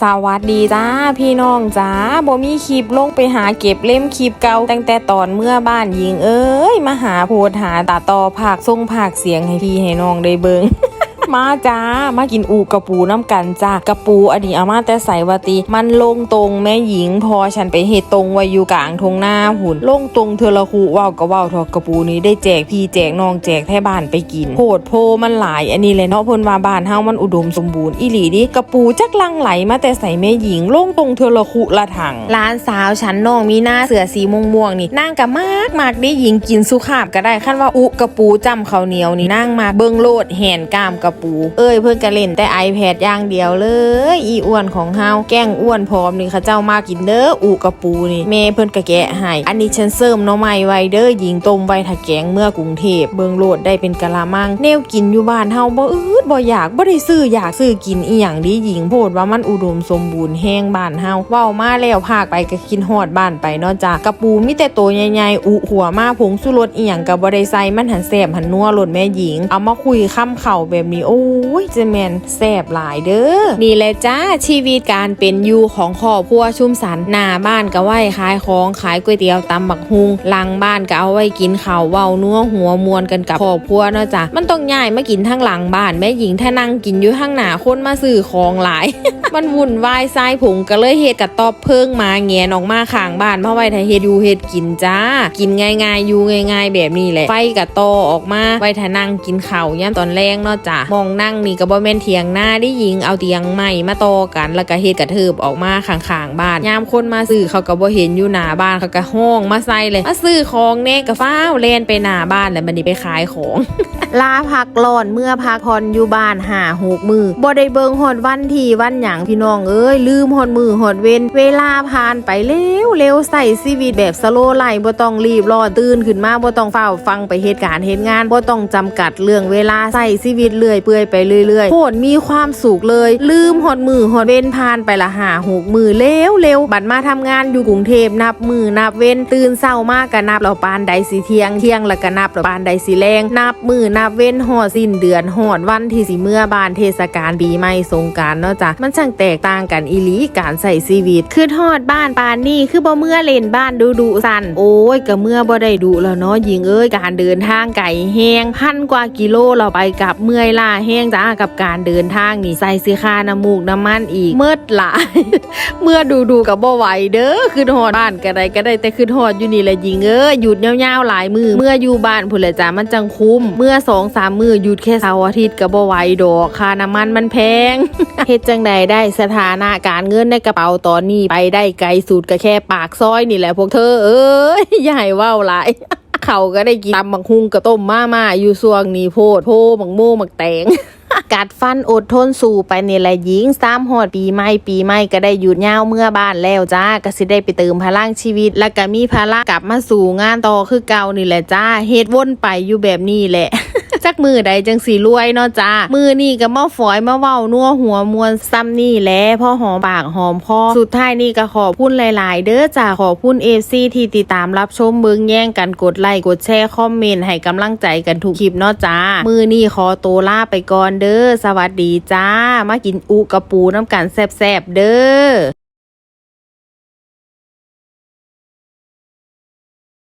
สวัสดีจ้าพี่น้องจ้าบ่มีคลิปลงไปหาเก็บเล่มคลิปเก่าตั้งแต่ตอนเมื่อบ้านยิงเอ้ยมาหาโพดหาตาต่อผักทรงผักเสียงให้พี่ให้น้องได้เบิง มาจ้า มากินอูกระปูน้ำกันจ้ากระปูอันนี้อามาแต่ใส่วาติมันลงตรงแม่หญิง พอฉันไปเฮ็ดตรงว้อยู่กลางทงหน้าหุ่นลงตรงเทอละคูว่าวก็ว่าวทอกระปูนี้ได้แจกพี่แจกน้องแจกแท่บ้านไปกินโพดโพมันหลายอันนี้เลยเนาะพนว่าบ้านเฮามันอุดมสมบูรณ์อีหลีดิกระปูจักลังไหลมาแต่ใส่แม่หญิงลงตรงเทอละคูละถังร้านสาวฉันน้องมีหน้าเสือสีม่วงๆนี่นั่งกะมากมากได้หญิงกินสุขาบก็ได้ขั้นว่าอุกระปูจำข้าวเหนียวนี่นั่งมาเบิงโลดแหนกามกระปู เอ้ยเพิ่นก็เล่นแต่ iPad อย่างเดียวเลย อีอ้วนของเฮาแกล้งอ้วนพร้อมนี่เขาเจ้ามากินเด้ออุกระปูนี่แม่เพิ่อนก็แกะให้อันนี้ฉันเสริมน้องไม้ไวเด้อหญิงต้มไว้ถ้าแกงเมื่อกรุงเทพเบิ่งโลดได้เป็นกะละมังแนวกินอยู่บ้านเฮาบ่อืดบ่อยากบ่ได้ซื้ออยากซื้อกินอีหยังดีหญิงโพดว่ามันอุดมสมบูรณ์แห้งบ้านเฮาเว้ามาแล้วภาคไปก็กินฮอดบ้านไปเนาะจ้ะกระปูมีแต่โตวใหญ่ๆอุหัวมาผงสุรสอีหยังก็บ่ได้ใส่มันหันแซ่บหันนัวโลดแม่หญิง เอามาคุยค้ำเข่าแบบนี้โอ้ยจะแมนแซ่บหลายเด้อ นี่แหละจ้าชีวิตการเป็นอยู่ของครอบครัวชุ่มสันหน้าบ้านก็ไว้ขายของขายก๋วยเตี๋ยวตำบักฮุงหลังบ้านก็เอาไว้กินข้าวเว้านัวหัวมวนกันกับครอบครัวเนาะจ้ะมันต้องย้ายมากินทั้งหลังบ้านแม่หญิงถ้านั่งกินอยู่ข้างหน้าคนมาซื้อของหลาย มันวุ่นวายทรายผงก็เลยเฮ็ดกับตอบเพิ่งมาแงนออกมาข้างบ้านเพราะไว้ถ้าเฮ็ดอยู่เฮ็ดกินจ้า กินง่ายๆอยู่ง่าย ๆ แบบนี้แหละไฟกับตอออกมาไว้ถ้านั่งกินข้าวย่ำตอนแรงเนาะจ้ะมอองนั่งนี่ก็บ่แม่นเถียงหน้าได้ยิงเอาเตียงใหม่มาต่อกัน แล้วก็เฮ็ดกระเทิบออกมาข้างๆบ้านยามคนมาซื้อเขาก็บ่เห็นอยู่หน้าบ้านเขาก็ห้องมาใส่เลยมาซื้อของแน่ก็ฟ้าวแล่นไปหน้าบ้านแล้วมันนี่ไปขายของ ลาพักร้อนเมื่อพักผ่อนอยู่บ้านหาหกมือบ่ได้เบิงหอดวันที่วันหยังพี่น้องเอ้ยลืมหอดมือหอดเว้นเวลาผ่านไปเร็วเร็วใส่ชีวิตแบบสโลไลบ่ต้องรีบรอตื่นขึ้นมาบ่ต้องเฝ้าฟังไปเหตุการณ์เหตุงานบ่ต้องจำกัดเรื่องเวลาใส่ชีวิตเรื่อยเปื่อยไปเรื่อยๆโคตรมีความสุขเลย ลืมหอดมือหอดเว้นผ่านไปละหาหกมือเร็วเร็วบัดมาทำงานอยู่กรุงเทพนับมือนับเว้นตื่นเศร้ามากก็นับเราปานใดสิเทียงเที่ยงแล้วก็นับเราปานใดสิแรงนับมือนับเว้นหอดสิ้นเดือนหอดวันที่สิเมื่อบานเทศกาลปีใหม่สงการเนาะจ้ะมันช่างแตกต่างกันอีหลีการใส่ชีวิตคือทอดบ้านปานนี่คือบ่เมื่อเล่นบ้านดูดูสันโอ้ยก็เมื่อบ่ได้ดูแล้วเนาะหญิงเอ้ยการเดินทางไก่แห้งพันกว่ากิโลเราไปกลับเมื่อยล่าแห้งจ้ากับการเดินทางนี่ใส่สื้อคาน้ำมูกน้ำมันอีกเมื่อหลายเมื่อดูดูกับบ่ไหวเด้อคือหอดบ้านก็ได้ก็ได้แต่คือหอดอยู่นี่แหละหญิงเอ้ยหยุดยาวๆหลายมือเมื่ออยู่บ้านพุ่นละจ้ามันจังคุ้มเมื่อสองสามมือหยุดแค่เสาร์อาทิตย์ก็บ่ไหวดอกค่าน้ำมันมันแพงเฮ็ดจังใดได้สถานะการเงินในกระเป๋าตอนนี้ไปได้ไกลสุดก็แค่ปากซอยนี่แหละพวกเธอ เอ้ยยาให้เว้าหลายเขาก็ได้กินตำบักฮุงกระต้มมาม่าอยู่ส่วงนี้โพดโพบักโม่บักแตงกัดฟันอดทนสู่ไปนี่แหละหญิงสามหอดปีใหม่ปีใหม่ก็ได้หยุดยาวเมื่อบ้านแล้วจ้าก็สิได้ไปเติมพลังชีวิต แล้วก็มีพลังกลับมาสู่งานต่อคือเก่านี่แหละจ้าเฮ็ดวนไปอยู่แบบนี้แหละ มือใดจังสีรวยเนาะจ้ามือนี่ก็มาฝอยมาเว้านัวหัวมวนซ้ำนี่แหละพ่อหอมปากหอมคอสุดท้ายนี่ก็ขอพูดหลาย ๆ เด้อจ้าขอพูดเอฟซีที่ติดตามรับชมเบิงแย่งกันกดไลค์กดแชร์คอมเมนต์ให้กำลังใจกันทุกคลิปเนาะจ้ามือนี่ขอตัวลาไปก่อนเด้อสวัสดีจ้า มากินอุกระปูน้ำกันแซ่บๆเด้อ